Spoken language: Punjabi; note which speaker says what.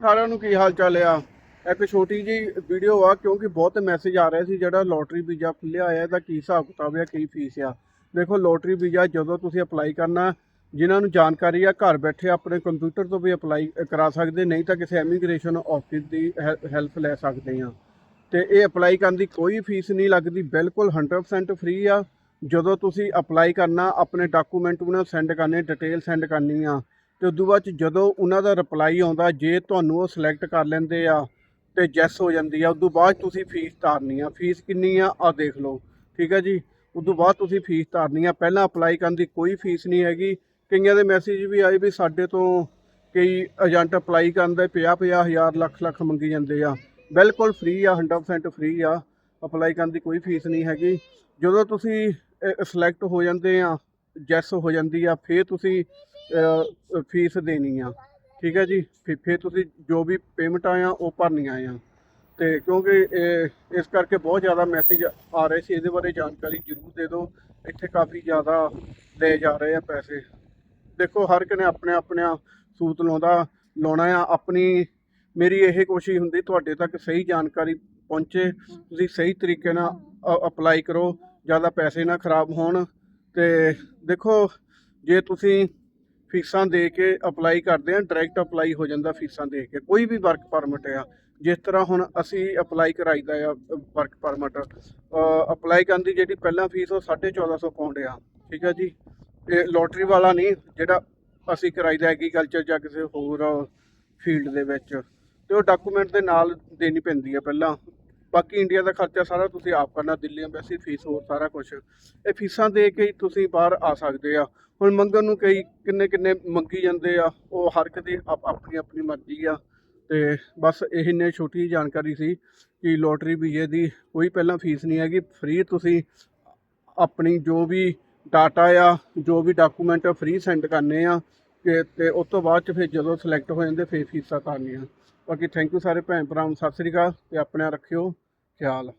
Speaker 1: ਸਾਰਿਆਂ ਨੂੰ ਕੀ ਹਾਲ ਚਾਲ ਆ? ਇੱਕ ਛੋਟੀ ਜੀ ਵੀਡੀਓ ਆ, ਕਿਉਂਕਿ ਬਹੁਤ ਮੈਸੇਜ ਆ ਰਹੇ ਸੀ ਜਿਹੜਾ ਲੋਟਰੀ ਵੀਜ਼ਾ ਖੁੱਲਿਆ ਹੋਇਆ, ਇਹਦਾ ਕੀ ਹਿਸਾਬ ਕਿਤਾਬ ਆ, ਕੀ ਫੀਸ ਆ। ਦੇਖੋ ਲੋਟਰੀ ਵੀਜ਼ਾ ਜਦੋਂ ਤੁਸੀਂ ਅਪਲਾਈ ਕਰਨਾ, ਜਿਨ੍ਹਾਂ ਨੂੰ ਜਾਣਕਾਰੀ ਆ, ਘਰ ਬੈਠੇ ਆਪਣੇ ਕੰਪਿਊਟਰ ਤੋਂ ਵੀ ਅਪਲਾਈ ਕਰਾ ਸਕਦੇ, ਨਹੀਂ ਤਾਂ ਕਿਸੇ ਇਮੀਗ੍ਰੇਸ਼ਨ ਆਫਿਸ ਦੀ ਹੈਲਪ ਲੈ ਸਕਦੇ ਆ। ਤੇ ਇਹ ਅਪਲਾਈ ਕਰਨ ਦੀ ਕੋਈ ਫੀਸ ਨਹੀਂ ਲੱਗਦੀ, ਬਿਲਕੁਲ 100% ਫ੍ਰੀ ਆ। ਜਦੋਂ ਤੁਸੀਂ ਅਪਲਾਈ ਕਰਨਾ, ਆਪਣੇ ਡਾਕੂਮੈਂਟ ਉਹਨਾਂ ਨੂੰ ਸੈਂਡ ਕਰਨੇ ਡਿਟੇਲ ਸੈਂਡ ਕਰਨੀ ਆ। ਤੇ ਉਦੋਂ ਬਾਅਦ 'ਚ ਜਦੋਂ ਉਹਨਾਂ ਦਾ ਰਿਪਲਾਈ ਆਉਂਦਾ, ਜੇ ਤੁਹਾਨੂੰ ਉਹ ਸਿਲੈਕਟ ਕਰ ਲੈਂਦੇ ਆ ਤੇ ਜੈਸ ਹੋ ਜਾਂਦੀ ਆ, ਉਦੋਂ ਬਾਅਦ 'ਚ ਤੁਸੀਂ ਫੀਸ ਤਾਰਨੀ ਆ। ਫੀਸ ਕਿੰਨੀ ਆ? ਆ ਦੇਖ ਲਓ। ਠੀਕ ਆ ਜੀ? ਉਦੋਂ ਬਾਅਦ ਤੁਸੀਂ ਫੀਸ ਤਾਰਨੀ ਆ। ਪਹਿਲਾਂ ਅਪਲਾਈ ਕਰਨ ਦੀ ਕੋਈ ਫੀਸ ਨਹੀਂ ਹੈਗੀ। ਕਈਆਂ ਦੇ ਮੈਸੇਜ ਵੀ ਆਏ ਵੀ ਸਾਡੇ ਤੋਂ ਕਈ ਏਜੰਟ ਅਪਲਾਈ ਕਰਨ ਦੇ 50 ਹਜ਼ਾਰ ਲੱਖ ਲੱਖ ਮੰਗੀ ਜਾਂਦੇ ਆ। ਬਿਲਕੁਲ ਫ੍ਰੀ ਆ 100% ਫ੍ਰੀ ਆ। ਅਪਲਾਈ ਕਰਨ ਦੀ ਕੋਈ ਫੀਸ ਨਹੀਂ ਹੈਗੀ। ਜਦੋਂ ਤੁਸੀਂ ਸਿਲੈਕਟ ਹੋ ਜਾਂਦੇ ਆ ਜੈਸ ਹੋ ਜਾਂਦੀ ਆ, ਫਿਰ ਤੁਸੀਂ ਫੀਸ ਦੇਣੀ ਆ। ਠੀਕ ਹੈ ਜੀ? ਫਿਰ ਤੁਸੀਂ ਜੋ ਵੀ ਪੇਮੈਂਟ ਆ ਉਹ ਭਰਨੀਆਂ ਆ ਤੇ ਕਿਉਂਕਿ ਇਹ- ਇਸ ਕਰਕੇ ਬਹੁਤ ਜ਼ਿਆਦਾ ਮੈਸੇਜ ਆ ਰਹੇ ਸੀ। ਇਹਦੇ ਬਾਰੇ ਜਾਣਕਾਰੀ ਜ਼ਰੂਰ ਦੇ ਦਿਓ। ਇੱਥੇ ਕਾਫੀ ਜ਼ਿਆਦਾ ਲੈ ਜਾ ਰਹੇ ਆ ਪੈਸੇ। ਦੇਖੋ, ਹਰ ਇੱਕ ਨੇ ਆਪਣੇ ਆਪਣੇ ਸੂਤ ਲਾਉਂਦਾ, ਲਾਉਣਾ ਆ। ਆਪਣੀ, ਮੇਰੀ ਇਹ ਕੋਸ਼ਿਸ਼ ਹੁੰਦੀ, ਤੁਹਾਡੇ ਤੱਕ ਸਹੀ ਜਾਣਕਾਰੀ ਪਹੁੰਚੇ। ਤੁਸੀਂ ਸਹੀ ਤਰੀਕੇ ਨਾਲ ਅਪਲਾਈ ਕਰੋ। ਜ਼ਿਆਦਾ ਪੈਸੇ ਨਾ ਖਰਾਬ ਹੋਣ। ਤੇ ਦੇਖੋ, ਜੇ ਤੁਸੀਂ ਫੀਸਾਂ ਦੇ ਕੇ ਅਪਲਾਈ ਕਰਦੇ ਆ ਡਾਇਰੈਕਟ ਅਪਲਾਈ ਹੋ ਜਾਂਦਾ ਫੀਸਾਂ ਦੇ ਕੇ। ਕੋਈ ਵੀ ਵਰਕ ਪਰਮਿਟ ਆ, ਜਿਸ ਤਰ੍ਹਾਂ ਹੁਣ ਅਸੀਂ ਅਪਲਾਈ ਕਰਾਈਦਾ ਆ, ਵਰਕ ਪਰਮਿਟ ਅਪਲਾਈ ਕਰਨ ਦੀ ਜਿਹੜੀ ਪਹਿਲਾਂ ਫੀਸ ਉਹ 1450 ਪਾਉਂਡ ਆ, ਠੀਕ ਆ ਜੀ? ਇਹ ਲੋਟਰੀ ਵਾਲਾ ਨਹੀਂ, ਜਿਹੜਾ ਅਸੀਂ ਕਰਾਈਦਾ ਐਗਰੀਕਲਚਰ ਜਾਂ ਕਿਸੇ ਹੋਰ ਫੀਲਡ ਦੇ ਵਿੱਚ, ਤੇ ਉਹ ਡਾਕੂਮੈਂਟ ਦੇ ਨਾਲ ਦੇਣੀ ਪੈਂਦੀ ਆ ਪਹਿਲਾਂ। ਬਾਕੀ ਇੰਡੀਆ ਦਾ ਖਰਚਾ ਸਾਰਾ ਤੁਸੀਂ ਆਪ ਕਰਨਾ, ਦਿੱਲੀ ਐਮਬੈਸੀ, ਫੀਸ ਹੋਰ ਸਾਰਾ ਕੁਝ ਇਹ ਫੀਸਾਂ ਦੇ ਕੇ ਤੁਸੀਂ ਬਾਹਰ ਆ ਸਕਦੇ ਆ। ਹੁਣ ਮੰਗਣ ਨੂੰ ਕਈ ਕਿੰਨੇ ਕਿੰਨੇ ਮੰਗੀ ਜਾਂਦੇ ਆ, ਉਹ ਹਰ ਇੱਕ ਦੀ ਆਪਣੀ ਆਪਣੀ ਮਰਜ਼ੀ ਆ। ਤੇ ਬਸ ਇਹ ਨੇ ਛੋਟੀ ਜਿਹੀ ਜਾਣਕਾਰੀ ਸੀ ਕਿ ਲੋਟਰੀ ਵੀਜ਼ੇ ਦੀ ਕੋਈ ਪਹਿਲਾਂ ਫੀਸ ਨਹੀਂ ਹੈਗੀ, ਫ੍ਰੀ ਤੁਸੀਂ ਆਪਣੀ ਜੋ ਵੀ ਡਾਟਾ ਆ, ਜੋ ਵੀ ਡਾਕੂਮੈਂਟ ਫ੍ਰੀ ਸੈਂਡ ਕਰਨੇ ਆ। ਕਿ ਤੇ ਉਸ ਤੋਂ ਬਾਅਦ ਚ ਫਿਰ ਜਦੋਂ ਸਿਲੈਕਟ ਹੋ ਜਾਂਦੇ, ਫਿਰ ਫੀਸਾਂ ਕਰਨੀਆਂ। ਬਾਕੀ ਥੈਂਕ ਯੂ ਸਾਰੇ ਭੈਣ ਭਰਾਵਾਂ ਨੂੰ, ਸਤਿ ਸ੍ਰੀ ਅਕਾਲ ਤੇ ਆਪਣਾ ਰੱਖਿਓ, ਖਿਆਲ।